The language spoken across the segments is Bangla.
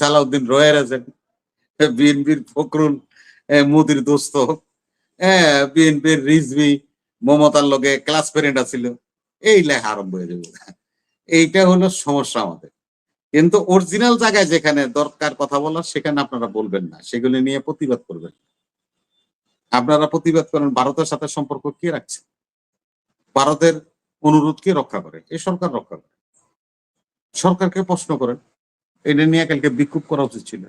সালাউদ্দিন রয়ের আছেন, বিএনপির ফখরুল মোদির দোস্ত হ্যাঁ বিএনপির রিজভি, মমতার লগে ক্লাস ফ্রেন্ড আছিল, এই লেখা আরম্ভ হয়ে যাবে। এইটা হলো সমস্যা আমাদের। কিন্তু অরিজিনাল জায়গায় যেখানে দরকার কথা বলার, সেখানে আপনারা বলবেন না। সেগুলি নিয়ে প্রতিবাদ করবেন আপনারা প্রতিবাদ করেন, ভারতের সাথে সম্পর্ক কে রাখছে? ভারতের অনুরোধ কে রক্ষা করে? এই সরকার রক্ষা করে। সরকারকে প্রশ্ন করেন এটা নিয়ে কালকে বিক্ষোভ করা উচিত ছিল।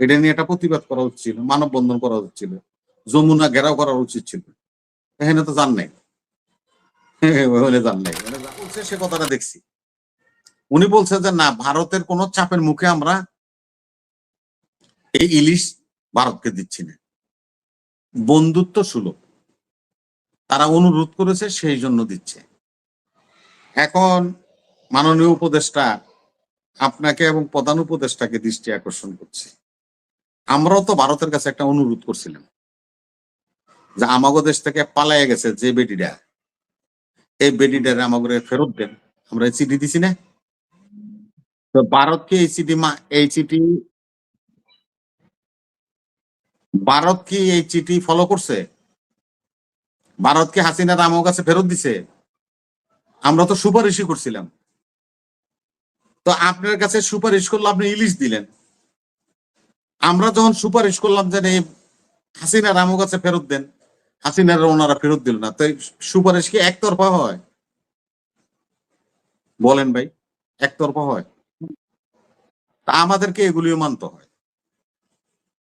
এটা নিয়ে একটা প্রতিবাদ করা উচিত ছিল, মানববন্ধন করা উচিত ছিল, যমুনা ঘেরাও করা উচিত ছিল। এখানে তো জান নাই। জান নাই। বলছে সে কথাটা দেখছি। উনি বলছে যে, না, ভারতের কোন চাপের মুখে আমরা এই ইলিশ ভারতকে দিচ্ছি না। বন্ধুত্ব সুলভ। তারা অনুরোধ করেছে, সেই জন্য দিচ্ছে। এখন মাননীয় উপদেষ্টা আপনাকে এবং প্রধান উপদেষ্টাকে দৃষ্টি আকর্ষণ করছে। আমরাও তো ভারতের কাছে একটা অনুরোধ করছিলাম যে আমাগো দেশ থেকে পালাইয়া গেছে যে বেটিটা এই বেটিটারে আমাকে ফেরত দেন। আমরা এই চিঠি দিছি না? তো ভারত কি এই চিঠি মা, এই চিঠি ভারত কি এই চিঠি ফলো করছে? ভারতকে হাসিনা আমার কাছে ফেরত দিছে? আমরা তো সুপারিশই করছিলাম। তো আপনার কাছে সুপারিশ করলে আপনি ইলিশ দিলেন। আমরা যখন সুপারিশ করলাম যে, এই হাসিনার আমার কাছে ফেরত দেন। হাসিনার ওনারা ফেরত দিল না। তো এই সুপারিশ কি একতরফা হয়? বলেন ভাই, একতরফা হয়। তা আমাদেরকে এগুলিও মানতে হয়।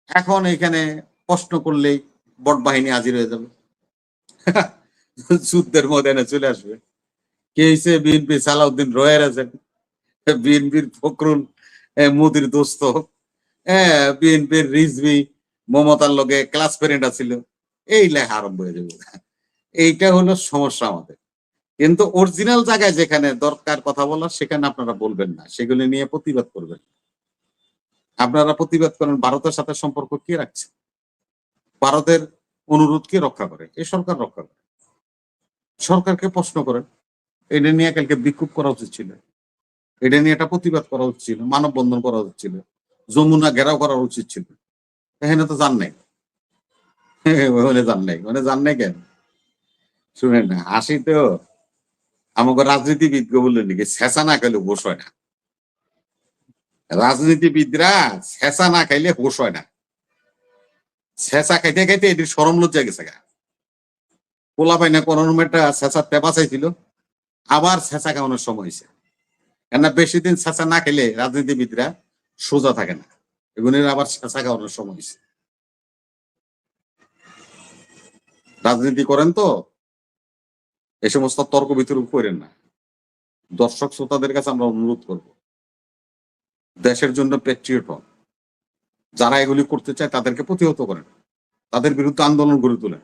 এখন এখানে প্রশ্ন করলেই বট বাহিনী হাজির হয়ে যাবে। যুদ্ধের ময়দানে চলে আসবে। কে হয়েছে বিএনপি সালাউদ্দিন রয়ের আছেন বিএনপির ফখরুল মোদির দোস্ত। হ্যাঁ বিএনপির রিজভি, মমতার লগে ক্লাস ফ্রেন্ড আছিল। এই লেখা আরম্ভ হয়ে যাবে। এইটা হলো সমস্যা আমাদের। কিন্তু অরিজিনাল জায়গায় যেখানে দরকার কথা বলার, সেখানে আপনারা বলবেন না। সেগুলি নিয়ে প্রতিবাদ করবেন আপনারা প্রতিবাদ করেন, ভারতের সাথে সম্পর্ক কে রাখছে? ভারতের অনুরোধ কে রক্ষা করে? এই সরকার রক্ষা করে। সরকারকে প্রশ্ন করেন। এটা নিয়ে কালকে বিক্ষোভ করা উচিত ছিল। এটা নিয়ে একটা প্রতিবাদ করা উচিত ছিল মানববন্ধন করা উচিত ছিল যমুনা ঘেরাও করা উচিত ছিল। এখানে তো জান নাই। জান নাই। ওখানে জান নাই কেন? শুনেন না, হাসি তো আমাকে রাজনীতিবিদ বললেন নাকি শেষা না খাইলে হোস হয় না। রাজনীতিবিদরা শেষা না খাইলে হোস হয় না। শেষা খাইতে খাইতে এটি সরম লজ্জা গেছে গা। পোলা পাই না কোন একটা শেষা পেপা চাইছিল, আবার শেষা খাওয়ানোর সময় হয়েছে। কেননা বেশি দিন শেষা না খেলে রাজনীতিবিদরা সোজা থাকে না। এগুলির আবার শেষা খাওয়ানোর সময় রাজনীতি করেন তো এই সমস্ত তর্ক বিতর্ক করেন না। দর্শক শ্রোতাদের কাছে আমরা অনুরোধ করব, দেশের জন্য পেট্রিয়ট হন। যারা এগুলি করতে চায় তাদেরকে প্রতিহত করেন, তাদের বিরুদ্ধে আন্দোলন গড়ে তোলেন।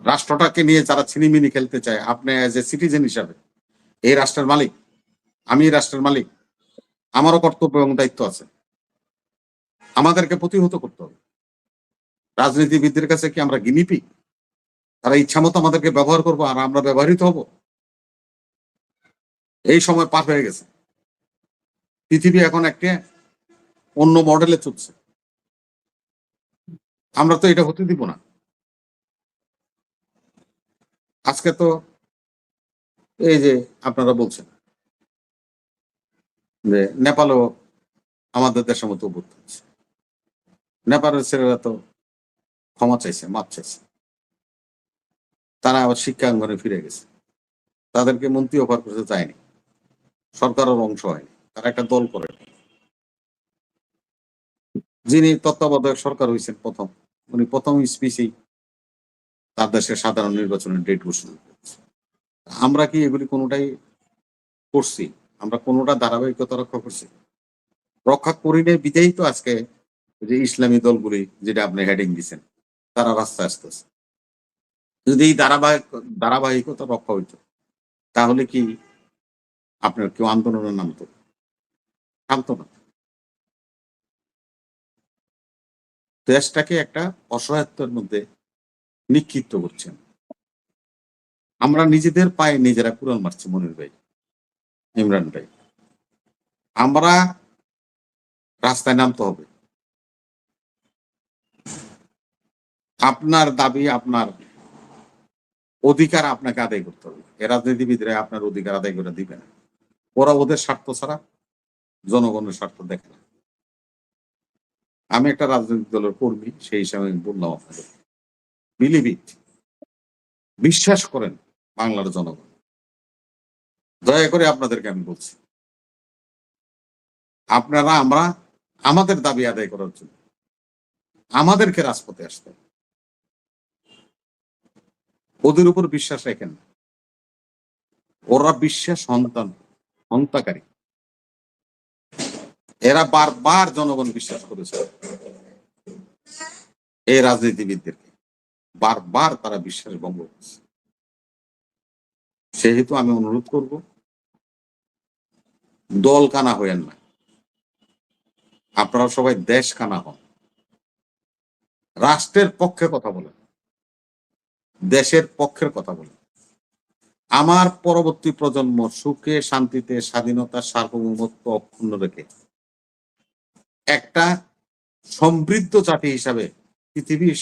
রাষ্ট্রটাকে নিয়ে যারা ছিনিমিনি খেলতে চায়, আপনি এজ এ সিটিজেন হিসাবে এই রাষ্ট্রের মালিক, আমি এই রাষ্ট্রের মালিক। আমারও কর্তব্য এবং দায়িত্ব আছে। আমাদেরকে প্রতিহত করতে হবে। রাজনীতিবিদদের কাছে কি আমরা গিনিপি তারা ইচ্ছা মতো আমাদেরকে ব্যবহার করব আর আমরা ব্যবহৃত হব। এই সময় পার হয়ে গেছে। পৃথিবী এখন একটা অন্য মডেলে চলছে। আমরা তো এটা হতে দিব না। আজকে তো এই যে আপনারা বলছেন যে নেপালও আমাদের দেশের মতো উদ্বুদ্ধ হচ্ছে নেপালের ছেলেরা তো ক্ষমা চাইছে মাপ চাইছে। তারা আবার শিক্ষাঙ্গনে ফিরে গেছে। তাদেরকে মন্ত্রী অফার করতে চায়নি সরকারের অংশ হয়নি। তারা একটা দল করে যিনি তত্ত্বাবধায়ক সরকার হয়েছেন প্রথম, উনি প্রথম স্পিসি তার দেশের সাধারণ নির্বাচনের ডেট ঘোষণা করেছে। আমরা কি এগুলি কোনোটাই করছি? আমরা কোনোটা ধারাবাহিকতা রক্ষা করছি? রক্ষা করি নাই বিদায়ী তো আজকে যে ইসলামী দলগুলি যেটা আপনি হেডিং দিচ্ছেন তারা রাস্তায় আসতেছে যদি এই ধারাবাহিক, ধারাবাহিকতা রক্ষা হইত, তাহলে কি আপনার কেউ আন্দোলনের নামতো? নামতো না। দেশটাকে একটা অসহায়ত্বের মধ্যে নিক্ষিপ্ত করছেন। আমরা নিজেদের পায়ে নিজেরা কুড়াল মারছি, মনির ভাই। ইমরান ভাই। আমরা রাস্তায় নামতে হবে। আপনার দাবি, আপনার অধিকার আপনাকে আদায় করতে হবে। এ রাজনীতিবিদরা আপনার অধিকার আদায় করে দিবে না। ওরা ওদের স্বার্থ ছাড়া জনগণের স্বার্থ দেখে না। আমি একটা রাজনৈতিক দলের কর্মী, সেই হিসাবে আমি বললাম আপনাদের। বিলিভ বিশ্বাস করেন। বাংলার জনগণ। দয়া করে আপনাদেরকে আমি বলছি, আপনারা, আমরা আমাদের দাবি আদায় করার জন্য আমাদেরকে রাজপথে আসতে ওদের উপর বিশ্বাস রাখেন না। ওরা বিশ্বাস সন্তান হন্তাকারী এরা বারবার জনগণ বিশ্বাস করেছে। এই রাজনীতিবিদদেরকে বারবার তারা বিশ্বাস ভঙ্গ করেছে। সেহেতু আমি অনুরোধ করব দল কানা হয়েন না। আপনারা সবাই দেশ কানা হন। রাষ্ট্রের পক্ষে কথা বলেন। দেশের পক্ষের কথা বলেন। আমার পরবর্তী প্রজন্ম সুখে, শান্তিতে, স্বাধীনতা, সার্বভৌমত্ব অক্ষুণ্ণ রেখে একটা সমৃদ্ধ জাতি হিসাবে পৃথিবীর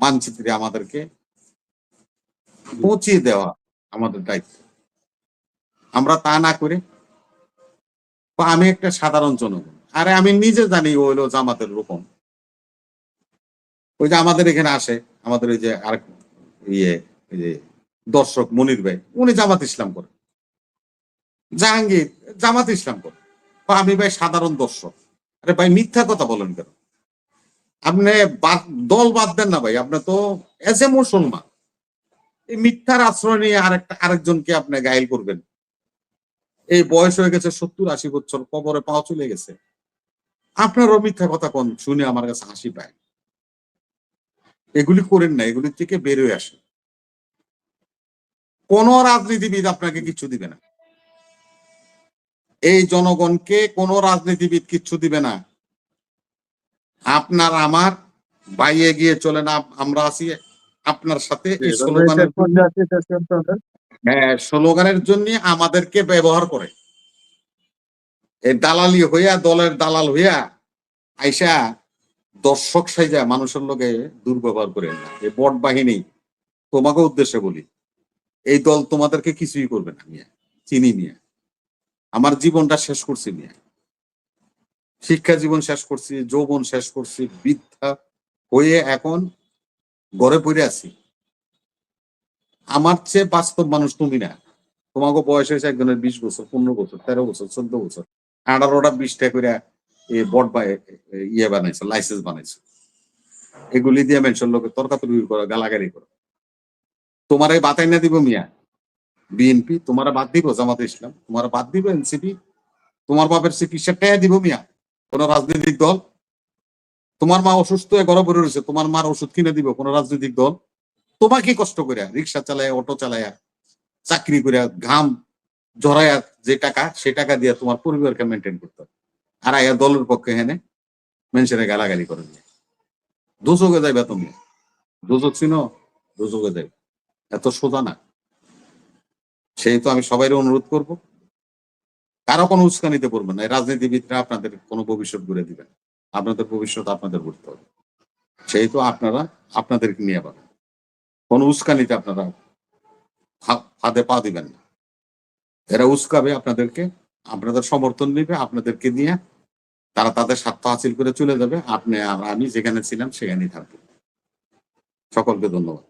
মানচিত্রে আমাদেরকে পৌঁছিয়ে দেওয়া আমাদের দায়িত্ব। আমরা তা না করে বা আমি একটা সাধারণ জনগণ। আরে আমি নিজে জানি ও হলো জামাতের রূপম ওই যে আমাদের এখানে আসে, আমাদের ওই যে আরেক ইয়ে ওই যে দর্শক মনির ভাই, উনি জামাত ইসলাম করে। জাহাঙ্গীর জামাত ইসলাম করে। বা আমি ভাই সাধারণ দর্শক। আরে ভাই মিথ্যা কথা বলেন কেন? আপনি দল বাদ দেন না ভাই, আপনি তো এজ এ মুসলমান। এই মিথ্যার আশ্রয় নিয়ে আরেকটা, আরেকজনকে আপনি গাইল করবেন। এই বয়স হয়ে গেছে সত্তর আশি বছর, কবরে পাও চলে গেছে। আপনারও মিথ্যা কথা কোন? শুনে আমার কাছে হাসি পায়। এগুলি করেন না, এগুলি থেকে বেরোয় আসে কোন রাজনীতিবিদ আপনাকে কিচ্ছু দিবে না। এই জনগণকে কোন রাজনীতিবিদ কিচ্ছু দিবে না। আপনার, আমার, বাইয়ে গিয়ে চলে না আমরা আছি আপনার সাথে এই স্লোগানের হ্যাঁ স্লোগানের জন্য আমাদেরকে ব্যবহার করে। এই দালালি হইয়া দলের দালাল হইয়া আইসা দর্শক সাইজা মানুষের লোকে দুর্ব্যবহার করেন না। এই বট বাহিনী তোমাকে উদ্দেশ্যে বলি এই দল তোমাদেরকে কিছুই করবে না মিয়া চিনি মিয়া। আমার জীবনটা শেষ করছি মিয়া। শিক্ষা জীবন শেষ করছি যৌবন শেষ করছি বৃদ্ধা হয়ে এখন ঘরে পড়ে আছি। আমার চেয়ে বাস্তব মানুষ তুমি না। তোমাকে বয়স হয়েছে একজনের বিশ বছর, পনেরো বছর, তেরো বছর, চোদ্দ বছর। আঠারোটা বিশটা করে বট বা ইয়ে বানাইছো লাইসেন্স বানাইছো। এগুলি দিয়ে মেনশন লোকে তর্কাতর্কি করো, গালাগালি করো। তোমার এই বাতাই না দিব মিয়া। বিএনপি, তোমার বাদ দিব জামাত ইসলাম, তোমার বাদ দিব এনসিপি। তোমার বাপের চিকিৎসা টেয়া দিব মিয়া। কোন রাজনৈতিক দল তোমার মা অসুস্থ হয়ে ঘরে পড়ে রয়েছে, তোমার মার ওষুধ কিনে দিব, কোন রাজনৈতিক দল? তোমাকে কষ্ট করে রিক্সা চালায়, অটো চালায়া, চাকরি করে ঘাম জড়ায়া যে টাকা, সে টাকা দিয়ে তোমার পরিবারকে মেনটেন করতে হবে। আর আয়া দলের পক্ষে হেনে মানুষের গালাগালি করে নিয়ে দুচকে যাইবা তুমি? দুচক চিনো? দুচকে যাইবা। এত সোজা না। সেই তো আমি সবাই অনুরোধ করব। কারও কোনো উস্কানিতে পড়বেন না। রাজনীতিবিদরা আপনাদের কোনো ভবিষ্যৎ গড়ে দিবেন আপনাদের ভবিষ্যৎ আপনাদের গড়তে হবে। সেহেতু আপনারা আপনাদেরকে নিয়ে পাবেন কোনো উস্কানিতে আপনারা হাতে পা দিবেন না। এরা উস্কাবে আপনাদেরকে, আপনাদের সমর্থন নেবে, আপনাদেরকে নিয়ে তারা তাদের স্বার্থ হাসিল করে চলে যাবে। আপনি আর আমি যেখানে ছিলাম সেখানেই থাকব। সকলকে ধন্যবাদ।